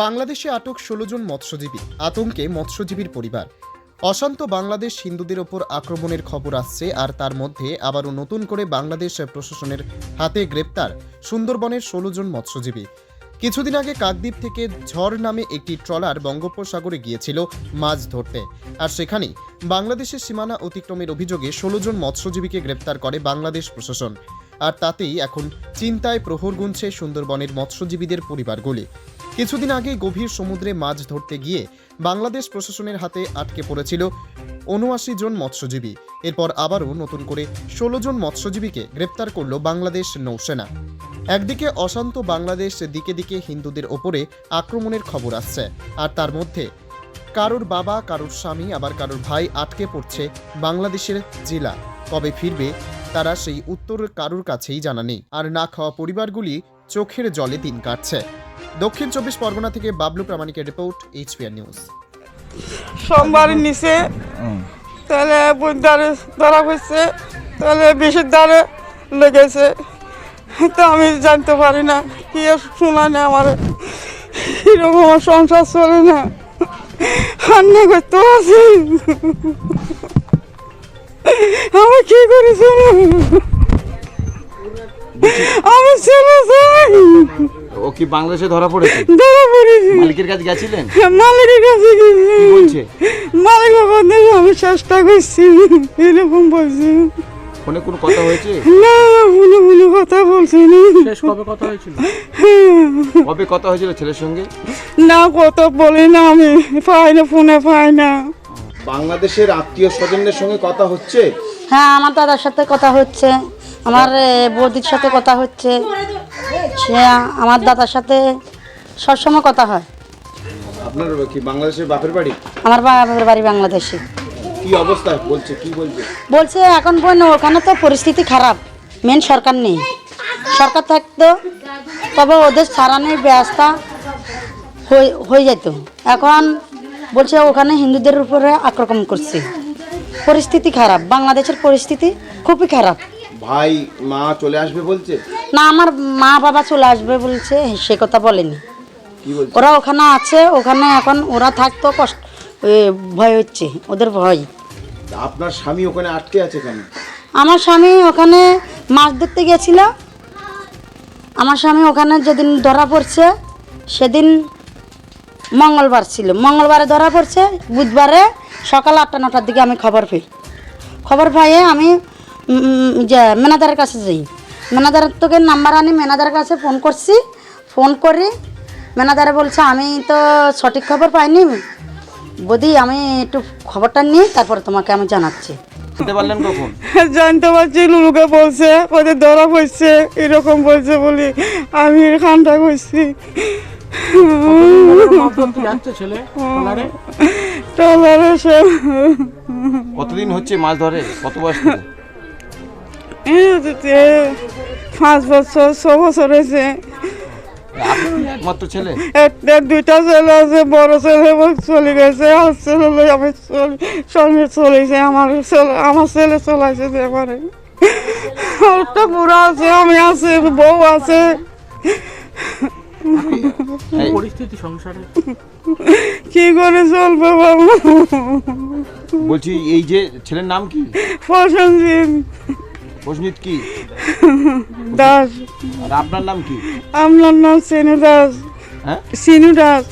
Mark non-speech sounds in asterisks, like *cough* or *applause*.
বাংলাদেশে আটক ষোলো জন মৎস্যজীবী, আতঙ্কে মৎস্যজীবীর পরিবার। অশান্ত বাংলাদেশ হিন্দুদের ওপর আক্রমণের খবর আসছে আর তার মধ্যে আবারও নতুন করে বাংলাদেশ প্রশাসনের হাতে গ্রেপ্তার সুন্দরবনের ষোলো জন মৎস্যজীবী। কিছুদিন আগে কাকদ্বীপ থেকে ঝড় নামে একটি ট্রলার বঙ্গোপসাগরে গিয়েছিল মাছ ধরতে। আর সেখানেই বাংলাদেশের সীমানা অতিক্রমের অভিযোগে ষোলো জন মৎস্যজীবীকে গ্রেপ্তার করে বাংলাদেশ প্রশাসন। আর তাতেই এখন চিন্তায় প্রহর গুনছে সুন্দরবনের মৎস্যজীবীদের পরিবারগুলি। কিছুদিন আগে গভীর সমুদ্রে মাছ ধরতে গিয়ে বাংলাদেশ প্রশাসনের হাতে আটকে পড়েছিল উনআশি জন মৎস্যজীবী। এরপর আবারও নতুন করে ষোলো জন মৎস্যজীবীকে গ্রেপ্তার করল বাংলাদেশ নৌসেনা। একদিকে অশান্ত বাংলাদেশ, দিকে দিকে হিন্দুদের ওপরে আক্রমণের খবর আসছে। আর তার মধ্যে কারোর বাবা, কারোর স্বামী, আবার কারোর ভাই আটকে পড়ছে বাংলাদেশের জেলা। কবে ফিরবে তারা সেই উত্তর কারোর কাছেই জানা নেই। আর না খাওয়া পরিবারগুলি চোখের জলে দিন কাটছে। দক্ষিণ চব্বিশ পরগনা থেকে বাবলু প্রামাণিকের রিপোর্ট এইচপিআর নিউজ। সোমবার নিচে, তাহলে বুধবারে ধরা হয়েছে, তাহলে বেশির দ্বারে লেগেছে। তো আমি জানতে পারি না, কি শোনা নেই আমার। এরকম আমার সংসার চলে না। রান্না করতে আছি আমি কি করি কি বাংলাদেশে ধরা পড়েছে? *laughs* ধরা পড়েছি। মালিকের কাছে গেছিলেন? মালিকের কাছে গেছি। কি বলছে? মালিক বাবা দেখে আমি চেষ্টা করছি। এরকম বলছি। ফোনে কোনো কথা হয়েছে? না ভুলে ভুলে কথা বলছি না। শেষ কবে কথা হয়েছিল? কবে কথা হয়েছিল ছেলের সঙ্গে? না কত বলি না আমি। পাই না ফোনে পাই না। বাংলাদেশের আত্মীয় স্বজনদের সঙ্গে কথা হচ্ছে? হ্যাঁ আমার দাদার সাথে কথা হচ্ছে। আমার বৌদির সাথে কথা হচ্ছে। সে আমার দাদার সাথে সবসময় কথা হয়। আপনার কি বাংলাদেশের বাপের বাড়ি? আমার বাবার বাড়ি বাংলাদেশে। কি অবস্থা? বলছে কি বলছে? বলছে এখন পর্যন্ত ওখানে তো পরিস্থিতি খারাপ। মেন সরকার নেই। সরকার থাকতো তবে ওদের সারানোর ব্যবস্থা হয়ে- হয়ে যেত। এখন বলছে ওখানে হিন্দুদের উপরে আক্রমণ করছে। পরিস্থিতি খারাপ বাংলাদেশের পরিস্থিতি খুবই খারাপ। ভাই মা চলে আসবে বলছে? না আমার মা বাবা চলে আসবে বলছে সে কথা বলেনি। ওরা ওখানে আছে ওখানে এখন ওরা থাকতো কষ্ট ভয় হচ্ছে ওদের ভয়। আপনার স্বামী ওখানে আটকে আছে কেন? আমার স্বামী ওখানে মাছ ধরতে গেছিল। আমার স্বামী ওখানে যেদিন ধরা পড়ছে সেদিন মঙ্গলবার ছিল। মঙ্গলবারে ধরা পড়ছে বুধবারে সকাল আটটা নটার দিকে আমি খবর পাই খবর পাইয়ে আমি যে ম্যানেজারের কাছে যাই। ম্যানেজারের তোকে নাম্বার আনি ম্যানেজারের কাছে ফোন করছি। ফোন করি ম্যানেজারে বলছে আমি তো সঠিক খবর পাইনি। বদি আমি একটু খবরটা নিই তারপরে তোমাকে আমি জানাচ্ছি। জানতে পারলেন কখন? *laughs* জানতে পারছি লুলুকে বলছে ওদের ধরা পড়ছে এরকম বলছে বলি আমি এখানটা করছি কতদিন হচ্ছে মাছ ধরে? কত বয়স পাঁচ বছর ছ বছর হয়েছে। ছেলে? দুইটা ছেলে আছে বড় ছেলে চলে গেছে আর ছেলে আমি চলি সঙ্গে চলেছে আমার ছেলে আমার ছেলে চলাইছে এবারে। একটা বুড়া আছে আমি আছে বউ আছে। কি পরিস্থিতি সংসারে। কি করে চলবে বাবু বলছি এই যে ছেলের নাম কি? প্রসেনজিৎ। প্রসঞ্জিত কি দাস। আর আপনার নাম কি? আমার নাম সিনু দাস। হ্যাঁ? সিনু দাস।